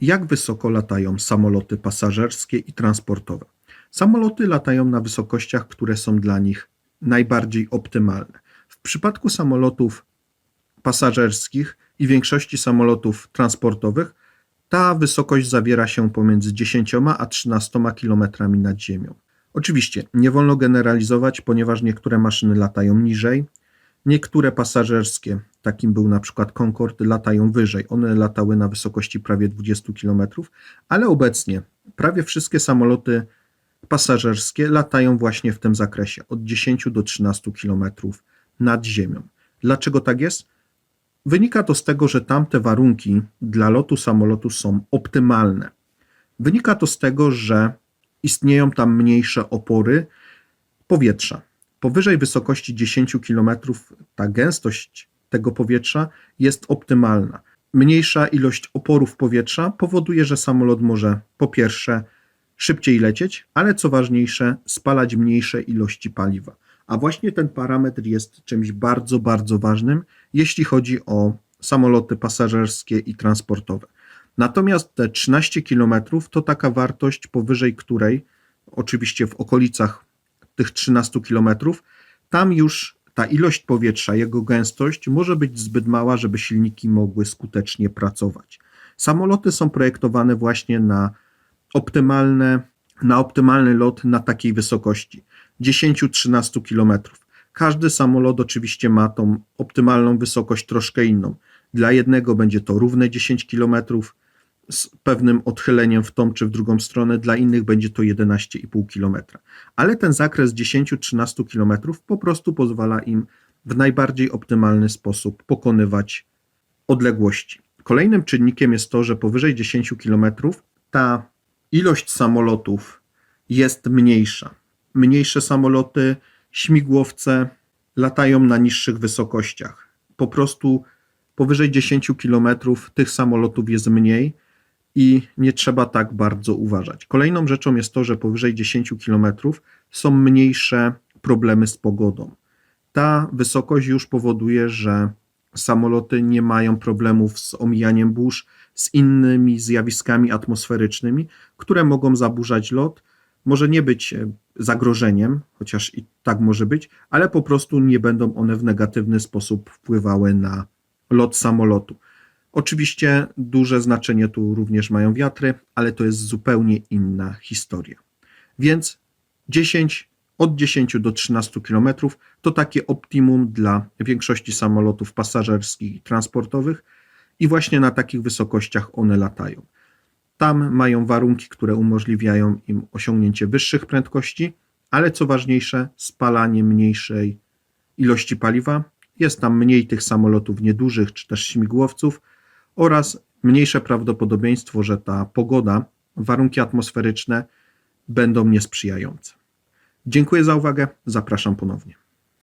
Jak wysoko latają samoloty pasażerskie i transportowe? Samoloty latają na wysokościach, które są dla nich najbardziej optymalne. W przypadku samolotów pasażerskich i większości samolotów transportowych ta wysokość zawiera się pomiędzy 10 a 13 km nad ziemią. Oczywiście nie wolno generalizować, ponieważ niektóre maszyny latają niżej, niektóre pasażerskie, takim był na przykład Concorde, latają wyżej. One latały na wysokości prawie 20 km, ale obecnie prawie wszystkie samoloty pasażerskie latają właśnie w tym zakresie od 10 do 13 km nad ziemią. Dlaczego tak jest? Wynika to z tego, że tamte warunki dla lotu samolotu są optymalne. Wynika to z tego, że istnieją tam mniejsze opory powietrza. Powyżej wysokości 10 km ta gęstość tego powietrza jest optymalna. Mniejsza ilość oporów powietrza powoduje, że samolot może po pierwsze szybciej lecieć, ale co ważniejsze, spalać mniejsze ilości paliwa. A właśnie ten parametr jest czymś bardzo, bardzo ważnym, jeśli chodzi o samoloty pasażerskie i transportowe. Natomiast te 13 km to taka wartość, powyżej której, oczywiście w okolicach tych 13 km, tam już ta ilość powietrza, jego gęstość może być zbyt mała, żeby silniki mogły skutecznie pracować. Samoloty są projektowane właśnie na optymalne, na optymalny lot na takiej wysokości 10-13 km. Każdy samolot oczywiście ma tą optymalną wysokość troszkę inną. Dla jednego będzie to równe 10 km z pewnym odchyleniem w tą czy w drugą stronę, dla innych będzie to 11,5 km. Ale ten zakres 10-13 km po prostu pozwala im w najbardziej optymalny sposób pokonywać odległości. Kolejnym czynnikiem jest to, że powyżej 10 km ta ilość samolotów jest mniejsza. Mniejsze samoloty, śmigłowce latają na niższych wysokościach. Po prostu powyżej 10 km tych samolotów jest mniej i nie trzeba tak bardzo uważać. Kolejną rzeczą jest to, że powyżej 10 km są mniejsze problemy z pogodą. Ta wysokość już powoduje, że samoloty nie mają problemów z omijaniem burz, z innymi zjawiskami atmosferycznymi, które mogą zaburzać lot. Może nie być e, zagrożeniem, chociaż i tak może być, ale po prostu nie będą one w negatywny sposób wpływały na lot samolotu. Oczywiście duże znaczenie tu również mają wiatry, ale to jest zupełnie inna historia. Więc 10, od 10 do 13 km to takie optimum dla większości samolotów pasażerskich i transportowych i właśnie na takich wysokościach one latają. Tam mają warunki, które umożliwiają im osiągnięcie wyższych prędkości, ale co ważniejsze, spalanie mniejszej ilości paliwa. Jest tam mniej tych samolotów niedużych czy też śmigłowców oraz mniejsze prawdopodobieństwo, że ta pogoda, warunki atmosferyczne będą niesprzyjające. Dziękuję za uwagę, zapraszam ponownie.